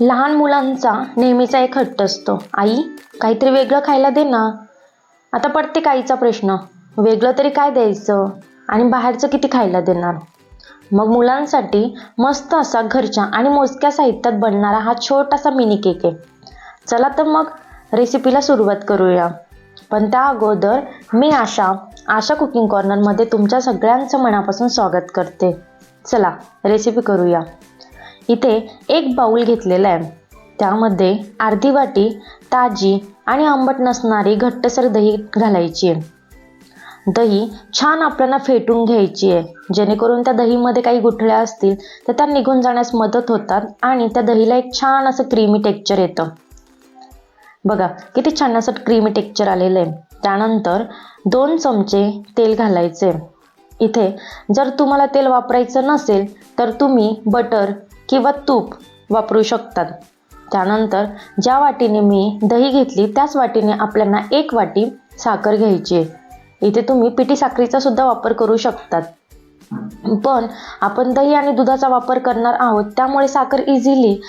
लहान मुलांचा नेहमीचा एक हट्ट असतो. आई काहीतरी वेगळं खायला दे ना. आता पडते काहीचा प्रश्न. वेगळं तरी काय द्यायचं? आणि बाहेरचं किती खायला देणार? मग मुलांसाठी मस्त असा घरच्या आणि मोजक्या साहित्यात बनणारा हा छोटासा मिनी केक आहे. चला तर मग रेसिपीला सुरुवात करूया. पण त्या अगोदर मी आशा आशा कुकिंग कॉर्नरमध्ये तुमच्या सगळ्यांचं मनापासून स्वागत करते. चला रेसिपी करूया. इथे एक बाऊल घेतलेला आहे. त्यामध्ये अर्धी वाटी ताजी आणि आंबट नसणारी घट्टसर दही घालायची आहे. दही छान आपल्याला फेटून घ्यायची आहे. जेणेकरून त्या दहीमध्ये काही गुठळ्या असतील तर त्या निघून जाण्यास मदत होतात आणि त्या दहीला एक छान असं क्रीमी टेक्चर येतं. बघा किती छान असं क्रीमी टेक्चर आलेलं आहे. त्यानंतर दोन चमचे तेल घालायचे इथे जर तुम्हाला तेल वापरायचं नसेल तर तुम्ही बटर किंवा तूप वापरू शकतात. त्यानंतर ज्या वाटीने मी दही घेतली त्याच वाटीने आपल्याला एक वाटी साखर घ्यायची. आहे इथे तुम्ही पिठी साखरीचा सुद्धा वापर करू शकतात. पण आपण दही आणि दुधाचा वापर करणार आहोत त्यामुळे साखर इझिली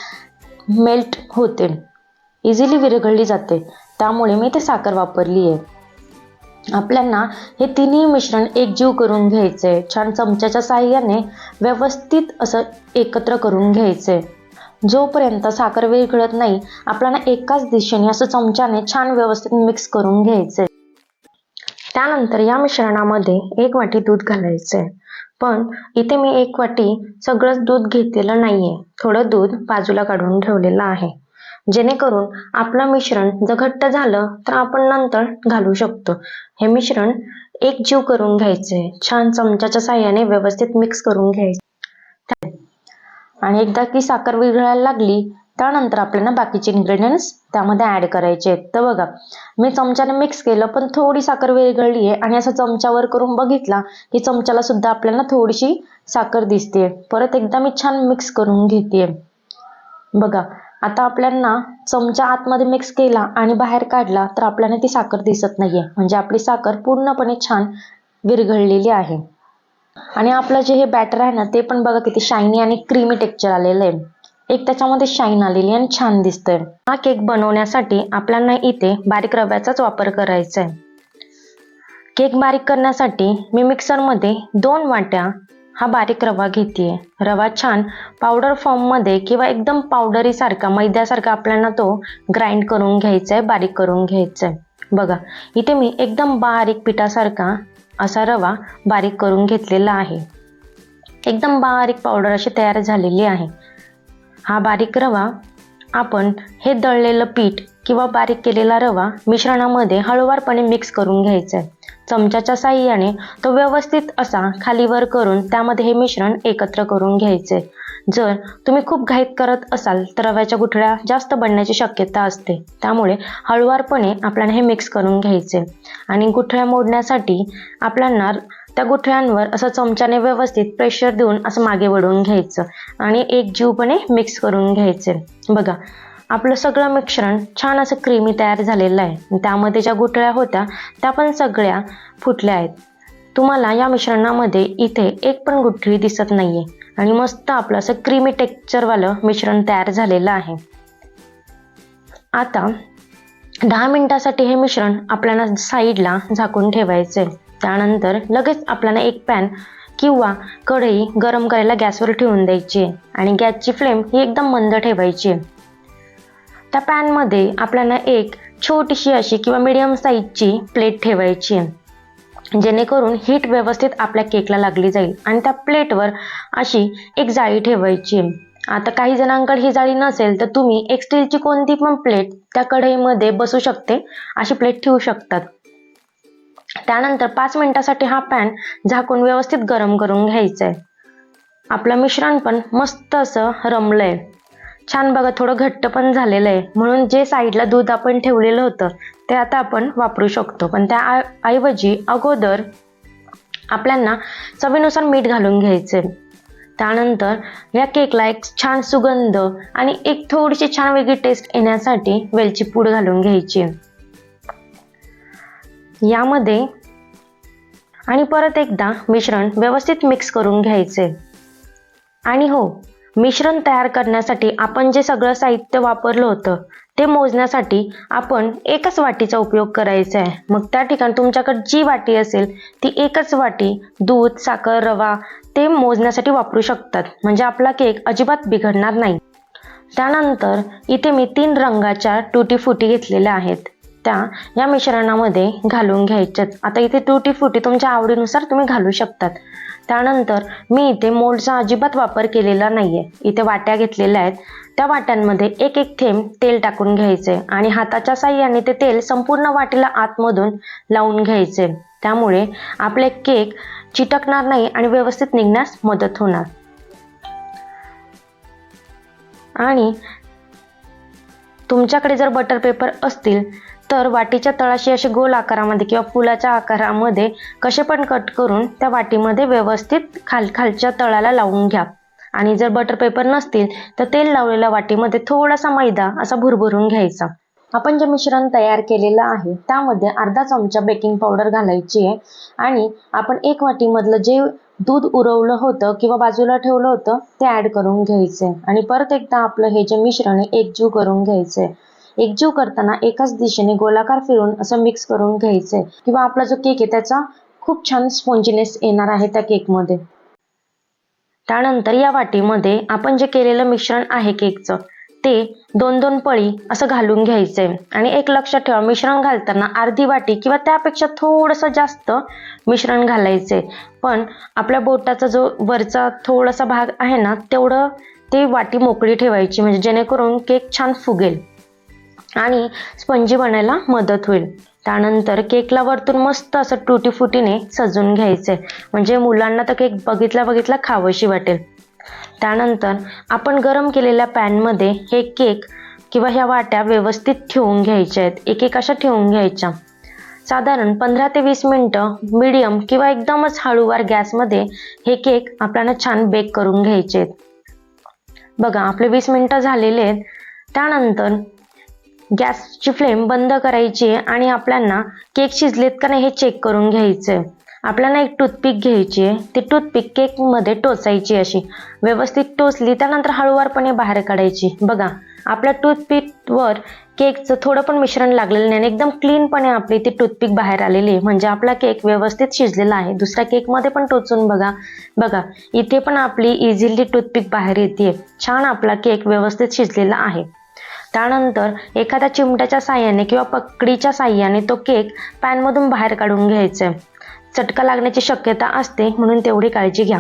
मेल्ट होते. इझिली विरघळली जाते. त्यामुळे मी ते साखर वापरली आहे आपल्यांना हे तिन्ही मिश्रण एकजीव करून घ्यायचे. छान चमच्याच्या साह्याने व्यवस्थित असं एकत्र करून घ्यायचे. जोपर्यंत साखर विरघळत नाही आपल्याला एकाच दिशेने असं चमच्याने छान व्यवस्थित मिक्स करून घ्यायचे. त्यानंतर या मिश्रणामध्ये एक वाटी दूध घालायचे. पण इथे मी एक वाटी सगळंच दूध घेतलेलं नाहीये. थोडं दूध बाजूला काढून ठेवलेलं आहे. जेणेकरून आपलं मिश्रण जर घट्ट झालं तर आपण नंतर घालू शकतो. हे मिश्रण एक जीव करून घ्यायचे. छान चमच्याच्या साह्याने व्यवस्थित मिक्स करून घ्यायचे. आणि एकदा की साखर विरघळायला लागली त्यानंतर आपल्याला बाकीचे इन्ग्रेडियंट्स त्यामध्ये ऍड करायचे आहेत. तर बघा मी चमच्याने मिक्स केलं पण थोडी साखर विरघळली आहे आणि असं चमच्यावर करून बघितला की चमच्याला सुद्धा आपल्याला थोडीशी साखर दिसते परत एकदा मी छान मिक्स करून घेते बघा आता आपल्याला चमचा आतमध्ये मिक्स केला आणि बाहेर काढला तर आपल्याला ती साखर दिसत नाहीये. म्हणजे आपली साखर पूर्णपणे छान विरघळलेली आहे. आणि आपलं जे हे बॅटर आहे ना ते पण बघा किती शायनी आणि क्रीमी टेक्चर आलेलं आहे. एक त्याच्यामध्ये शाईन आलेली आणि छान दिसतंय. हा केक बनवण्यासाठी आपल्याला इथे बारीक रव्याचाच वापर करायचा आहे केक बारीक करण्यासाठी मी मिक्सरमध्ये दोन वाट्या हा बारीक रवा घेते रवा छान पावडर फॉर्ममध्ये किंवा एकदम पावडरीसारखा मैद्यासारखा आपल्याला तो ग्राइंड करून घ्यायचा आहे बारीक करून घ्यायचा आहे बघा इथे मी एकदम बारीक पिठासारखा असा रवा बारीक करून घेतलेला आहे. एकदम बारीक पावडर अशी तयार झालेली आहे. हा बारीक रवा आपण हे दळलेलं पीठ किंवा बारीक केलेला रवा मिश्रणामध्ये हळूवारपणे मिक्स करून घ्यायचा. आहे चमच्याच्या साह्याने तो व्यवस्थित असा खालीवर करून त्यामध्ये हे मिश्रण एकत्र करून घ्यायचे. जर तुम्ही खूप घाईत करत असाल तर रव्याच्या गुठळ्या जास्त बनण्याची शक्यता असते. त्यामुळे हळुवारपणे आपल्याला हे मिक्स करून घ्यायचे. आणि गुठळ्या मोडण्यासाठी आपल्याला त्या गुठळ्यांवर असं चमच्याने व्यवस्थित प्रेशर देऊन असं मागे वळून घ्यायचं. आणि एक जीवपणे मिक्स करून घ्यायचे. बघा आपलं सगळं मिश्रण छान असं क्रीमी तयार झालेलं आहे. त्यामध्ये ज्या गुठळ्या होत्या त्या पण सगळ्या फुटल्या आहेत. तुम्हाला या मिश्रणामध्ये इथे एक पण गुठळी दिसत नाही आहे आणि मस्त आपलं असं क्रीमी टेक्स्चरवालं मिश्रण तयार झालेलं आहे. आता दहा मिनटासाठी हे मिश्रण आपल्याला साईडला झाकून ठेवायचं आहे त्यानंतर लगेच आपल्याला एक पॅन किंवा कढई गरम करायला गॅसवर ठेवून द्यायची आहे. आणि गॅसची फ्लेम ही एकदम मंद ठेवायची आहे. त्या पॅनमध्ये आपल्याला एक छोटीशी अशी किंवा मीडियम साईजची प्लेट ठेवायची जेणेकरून हीट व्यवस्थित आपल्या केकला लागली जाईल आणि त्या प्लेटवर अशी एक जाळी ठेवायची आता काही जणांकडे ही जाळी नसेल तर तुम्ही एक स्टीलची कोणती पण प्लेट त्या कढईमध्ये बसू शकते अशी प्लेट ठेवू शकतात. त्यानंतर पाच मिनिटासाठी हा पॅन झाकून व्यवस्थित गरम करून घ्यायचा आहे. आपलं मिश्रण पण मस्त असं रमलंय. छान बघा थोडं घट्ट पण झालेलं आहे. म्हणून जे साईडला दूध आपण ठेवलेलं होतं ते आता आपण वापरू शकतो. पण त्या ऐवजी अगोदर आपल्यांना चवीनुसार मीठ घालून घ्यायचे त्यानंतर या केकला एक छान सुगंध आणि एक थोडीशी छान वेगळी टेस्ट येण्यासाठी वेलची पूड घालून घ्यायची. यामध्ये आणि परत एकदा मिश्रण व्यवस्थित मिक्स करून घ्यायचे आणि हो मिश्रण तयार करण्यासाठी आपण जे सगळं साहित्य वापरलं होतं ते मोजण्यासाठी आपण एकच वाटीचा उपयोग करायचा आहे. मग त्या ठिकाणी तुमच्याकडे जी वाटी असेल ती एकच वाटी दूध साखर रवा ते मोजण्यासाठी वापरू शकतात. म्हणजे आपला केक अजिबात बिघडणार नाही. त्यानंतर इथे मी तीन रंगाच्या टुटी फुटी घेतलेल्या आहेत. त्या या मिश्रणामध्ये घालून घ्यायच्यात. आता इथे टुटी फुटी तुमच्या आवडीनुसार तुम्ही घालू शकतात. त्यानंतर मी इथे मोल्डचा अजिबात वापर केलेला नाही आहे इथे वाट्या घेतलेल्या आहेत. त्या वाट्यांमध्ये एक एक थेंब तेल टाकून घ्यायचे आणि हाताच्या साह्याने ते तेल संपूर्ण वाटीला आतमधून लावून घ्यायचे. त्यामुळे आपले केक चिटकणार नाही आणि व्यवस्थित निघण्यास मदत होणार. आणि तुमच्याकडे जर बटर पेपर असतील तर वाटीच्या तळाशी असे गोल आकारामध्ये किंवा फुलाच्या आकारामध्ये कसे पण कट करून त्या वाटीमध्ये व्यवस्थित खाल खालच्या तळाला लावून घ्या. आणि जर बटर पेपर नसतील तर तेल लावलेल्या वाटीमध्ये थोडासा मैदा असा भुरभुरून घ्यायचा. आपण जे मिश्रण तयार केलेलं आहे त्यामध्ये अर्धा चमचा बेकिंग पावडर घालायची आहे. आणि आपण एक वाटीमधलं जे दूध उरवलं होतं किंवा बाजूला ठेवलं होतं ते ॲड करून घ्यायचं आणि परत एकदा आपलं हे जे मिश्रण आहे एकजीव करून घ्यायचं आहे एकजीव करताना एकाच दिशेने गोलाकार फिरून असं मिक्स करून घ्यायचंय. किंवा आपला जो केक आहे त्याचा खूप छान स्पॉन्जिनेस येणार आहे त्या केकमध्ये त्यानंतर या वाटीमध्ये आपण जे केलेलं मिश्रण आहे केकचं ते दोन दोन पळी असं घालून घ्यायचंय. आणि एक लक्षात ठेवा मिश्रण घालताना अर्धी वाटी किंवा त्यापेक्षा थोडंसं जास्त मिश्रण घालायचंय. पण आपल्या बोटाचा जो वरचा थोडासा भाग आहे ना तेवढं ते वाटी मोकळी ठेवायची म्हणजे जेणेकरून केक छान फुगेल. आणि स्पंजी बनायला मदत होईल. त्यानंतर केकला वरतून मस्त असं टुटी फुटीने सजून आहे म्हणजे मुलांना तर केक बघितल्या बघितला खावशी वाटेल. त्यानंतर आपण गरम केलेल्या पॅनमध्ये हे केक किंवा ह्या वाट्या व्यवस्थित ठेवून घ्यायच्या आहेत. एक एक अशा ठेवून घ्यायच्या. साधारण पंधरा ते वीस मिनटं मिडियम किंवा एकदमच हळूवार गॅसमध्ये हे केक आपल्याला छान बेक करून घ्यायचे आहेत. बघा आपले वीस मिनटं झालेले आहेत. त्यानंतर गॅसची फ्लेम बंद करायची आहे आणि आपल्याला केक शिजलेत का नाही हे चेक करून घ्यायचं. आहे आपल्याला एक टूथपिक घ्यायची आहे ती टूथपिक केकमध्ये टोचायची अशी. व्यवस्थित टोचली त्यानंतर हळूवारपणे बाहेर काढायची. बघा आपल्या टूथपिकवर केकचं थोडं पण मिश्रण लागलेलं नाही आणि एकदम क्लीनपणे आपली ती टूथपिक बाहेर आलेली आहे. म्हणजे आपला केक व्यवस्थित शिजलेला आहे. दुसऱ्या केकमध्ये पण टोचून बघा. बघा इथे पण आपली इझिली टूथपिक बाहेर येते छान आपला केक व्यवस्थित शिजलेला आहे. त्यानंतर एखाद्या चिमट्याच्या साह्याने किंवा पकडीच्या साह्याने तो केक पॅनमधून बाहेर काढून घ्यायचा. आहे चटका लागण्याची शक्यता असते म्हणून तेवढी काळजी घ्या.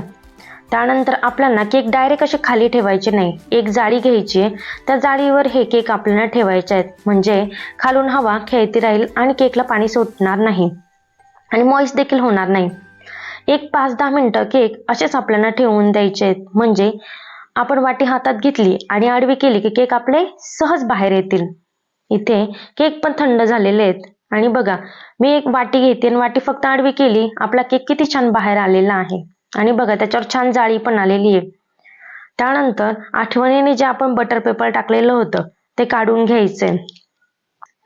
त्यानंतर आपल्याला केक डायरेक्ट असे खाली ठेवायचे नाही. एक जाळी घ्यायची आहे. त्या जाळीवर हे केक आपल्याला ठेवायचे आहेत. म्हणजे खालून हवा खेळती राहील आणि केकला पाणी सुटणार नाही. आणि मॉईस देखील होणार नाही. एक पाच दहा मिनटं केक असेच आपल्याला ठेवून द्यायचे आहेत. म्हणजे आपण वाटी हातात घेतली आणि आडवी केली की केक आपले सहज बाहेर येतील. इथे केक पण थंड झालेले आहेत. आणि बघा मी एक वाटी घेते आणि वाटी फक्त आडवी केली आपला केक किती छान बाहेर आलेला आहे. आणि बघा त्याच्यावर छान जाळी पण आलेली आहे. त्यानंतर आठवणीने जे आपण बटर पेपर टाकलेलं होतं ते काढून घ्यायचंय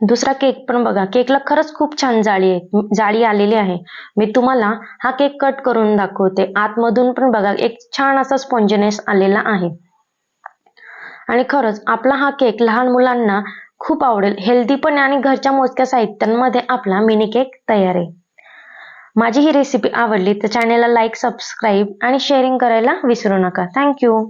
दुसरा केक पण बघा. केकला खरंच खूप छान जाळी आहे. जाळी आलेली आहे. मी तुम्हाला हा केक कट करून दाखवते. आतमधून पण बघा एक छान असा स्पॉन्जिनेस आलेला आहे. आणि खरंच आपला हा केक लहान मुलांना खूप आवडेल. हेल्दी पण आणि घरच्या मोजक्या साहित्यांमध्ये आपला मिनी केक तयार आहे. माझी ही रेसिपी आवडली तर चॅनेलला लाईक सबस्क्राईब आणि शेअरिंग करायला विसरू नका. थँक्यू.